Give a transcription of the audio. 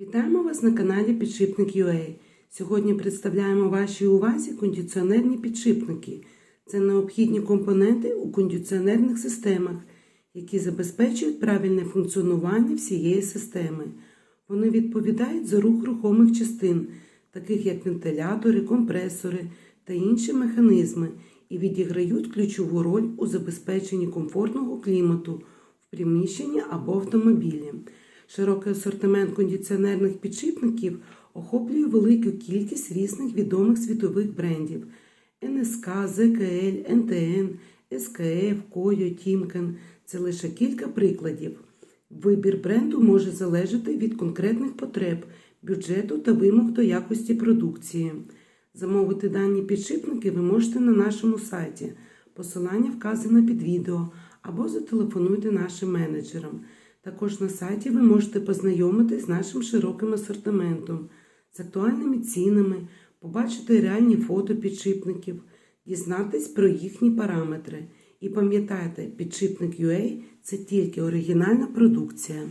Вітаємо вас на каналі Підшипник UA. Сьогодні представляємо вашій увазі кондиціонерні підшипники. Це необхідні компоненти у кондиціонерних системах, які забезпечують правильне функціонування всієї системи. Вони відповідають за рух рухомих частин, таких як вентилятори, компресори та інші механізми, і відіграють ключову роль у забезпеченні комфортного клімату в приміщенні або автомобілі. Широкий асортимент кондиціонерних підшипників охоплює велику кількість різних відомих світових брендів НСК, ЗКЛ, НТН, СКФ, Койо, Тімкен – це лише кілька прикладів. Вибір бренду може залежати від конкретних потреб, бюджету та вимог до якості продукції. Замовити дані підшипники ви можете на нашому сайті. Посилання вказане під відео або зателефонуйте нашим менеджерам. Також на сайті ви можете познайомитись з нашим широким асортиментом, з актуальними цінами, побачити реальні фото підшипників, дізнатись про їхні параметри. І пам'ятайте, підшипник UA – це тільки оригінальна продукція.